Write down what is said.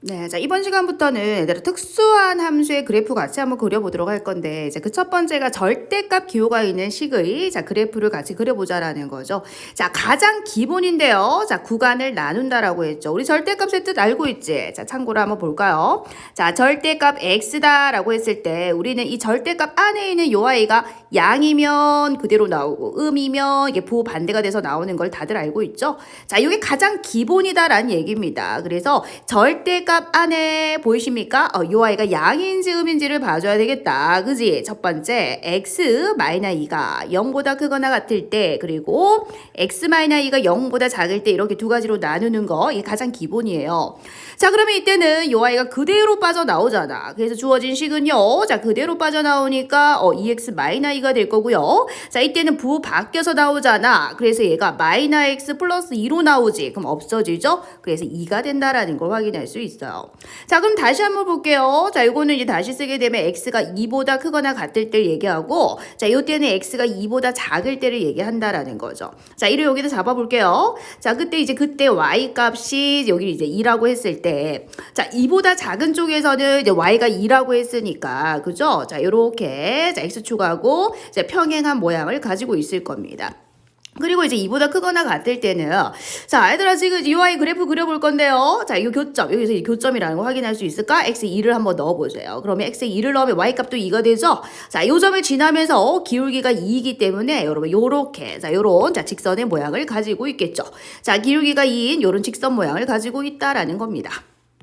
네, 자, 이번 시간부터는 얘들아 특수한 함수의 그래프 같이 한번 그려보도록 할 건데, 이제 그 첫 번째가 절대값 기호가 있는 식의, 자, 그래프를 같이 그려보자라는 거죠. 자, 가장 기본인데요. 자, 구간을 나눈다라고 했죠. 우리 절대값의 뜻 알고 있지? 자, 참고로 한번 볼까요? 자, 절대값 x다라고 했을 때, 우리는 이 절대값 안에 있는 요 아이가 양이면 그대로 나오고, 음이면 이게 부호 반대가 돼서 나오는 걸 다들 알고 있죠? 자, 이게 가장 기본이다라는 얘기입니다. 그래서 절대 값 안에 보이십니까? 어, 요 아이가 양인지 음인지를 봐줘야 되겠다. 그지? 첫 번째, x 마이너 2가 0보다 크거나 같을 때, 그리고 x 마이너 2가 0보다 작을 때 이렇게 두 가지로 나누는 거, 이게 가장 기본이에요. 자, 그러면 이때는 요 아이가 그대로 빠져나오잖아. 그래서 주어진 식은요, 자, 그대로 빠져나오니까, 어, 2x 마이너 2가 될 거고요. 자, 이때는 부호 바뀌어서 나오잖아. 그래서 얘가 마이너 x 플러스 2로 나오지. 그럼 없어지죠? 그래서 2가 된다라는 걸 확인할 수 있어요. 자, 그럼 다시 한번 볼게요. 자, 요거는 이제 다시 쓰게 되면 x가 2보다 크거나 같을 때를 얘기하고, 자, 요 때는 x가 2보다 작을 때를 얘기한다라는 거죠. 자, 이를 여기다 잡아볼게요. 자, 그때 이제 그때 y 값이 여기 이제 2라고 했을 때, 자, 2보다 작은 쪽에서는 이제 y가 2라고 했으니까, 그죠? 자, 요렇게, 자, x축하고, 이제 평행한 모양을 가지고 있을 겁니다. 그리고 이제 이보다 크거나 같을 때는 자 얘들아 지금 UI 그래프 그려볼 건데요. 자 이거 교점. 여기서 이 교점이라는 거 확인할 수 있을까? X 2를 한번 넣어보세요. 그러면 x 2를 넣으면 y 값도 2가 되죠? 자요 점을 지나면서 기울기가 2이기 때문에 여러분 요렇게 자 요런 자 직선의 모양을 가지고 있겠죠? 자 기울기가 2인 요런 직선 모양을 가지고 있다라는 겁니다